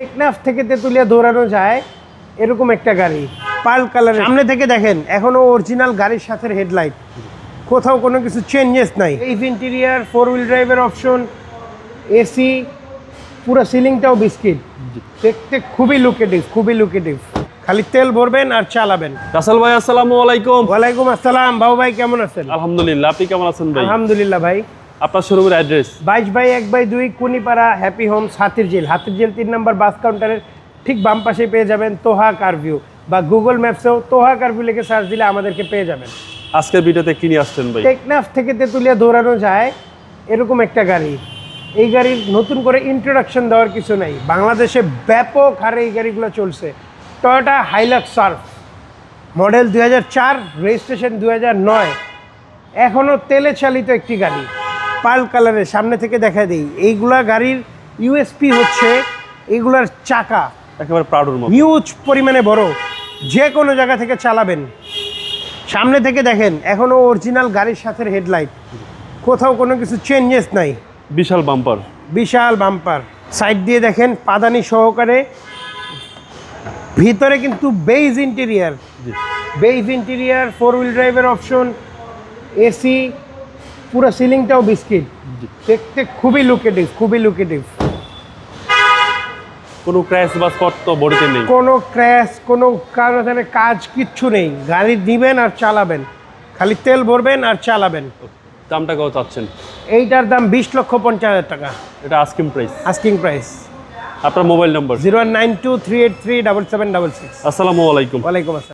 টেকনাফ থেকে তেঁতুলিয়া দৌড়ানো যায় এরকম একটা গাড়ি পাল কালারের। সামনে থেকে দেখেন এখনও অরিজিনাল গাড়ির সাথে হেডলাইট কোথাও কোনো কিছু চেঞ্জেস নাই। এই ইন্টেরিয়ার ফোর হুইল ড্রাইভের অপশন এসি পুরো সিলিংটাও বিস্কিট দেখতে খুবই লুকেটিভ খুবই লুকেটিভ খালি তেল ভরবেন আর চালাবেন। রাসেল ভাই আসসালামু আলাইকুম। ওয়ালাইকুম আসসালাম। বাবু ভাই কেমন আছেন? আলহামদুলিল্লাহ আপনি কেমন আছেন ভাই? আলহামদুলিল্লাহ ভাই। আপনার শোরুমের অ্যাড্রেস বাইশ বাই এক বাই দুই কুনিপাড়া হ্যাপি হোমস হাতির জেল। হাতির জেল তিন নম্বর বাস কাউন্টারের ঠিক বাম পাশে পেয়ে যাবেন তোহা কারভিউ। বা গুগল ম্যাপসেও তোহা কারভিউ লিখে সার্চ দিলে আমাদেরকে পেয়ে যাবেন। আজকের ভিডিওতে কি নিয়ে আসছেন ভাই? টেকনাফ থেকে তেঁতুলিয়া দৌড়ানো যায় এরকম একটা গাড়ি। এই গাড়ির নতুন করে ইন্ট্রোডাকশন দেওয়ার কিছু নাই। বাংলাদেশে ব্যাপক হারে এই গাড়িগুলো চলছে। টয়োটা হাইলাক্স সার্ফ মডেল দুই হাজার চার রেজিস্ট্রেশন দু হাজার নয়। এখনও তেলে চালিত একটি গাড়ি। পাল কালারের সামনে থেকে দেখা দিই। এইগুলা গাড়ির ইউএসপি হচ্ছে এগুলার চাকা। একেবারে প্রাউডের মতো। হিউজ পরিমাণে বড়। যে কোনো জায়গা থেকে চালাবেন। সামনে থেকে দেখেন এখনও অরিজিনাল গাড়ির সাথে হেডলাইট কোথাও কোনো কিছু চেঞ্জেস নাই। বিশাল বাম্পার বিশাল বাম্পার সাইড দিয়ে দেখেন পাদানি সহকারে। ভিতরে কিন্তু beige interior beige interior four wheel ড্রাইভের অপশন এসি পুরো সিলিংটাও বিস্কিট। দেখতে খুবই লুকেটিভ খুবই লুকেটিভ কোনো ক্র্যাশ বা স্পট তো বডিতে নেই। কোনো ক্র্যাশ কোনো কারও এখানে কাজ কিচ্ছু নেই। গাড়ি দিবেন আর চালাবেন। খালি তেল ভরবেন আর চালাবেন। দামটা কত চাচ্ছেন? এইটার দাম বিশ লক্ষ পঞ্চাশ হাজার টাকা। এটা আস্কিং প্রাইস আস্কিং প্রাইস আপনার mobile number zero nine two three eight three double seven double six. আসসালামু আলাইকুম। ওয়ালাইকুম আসসালাম।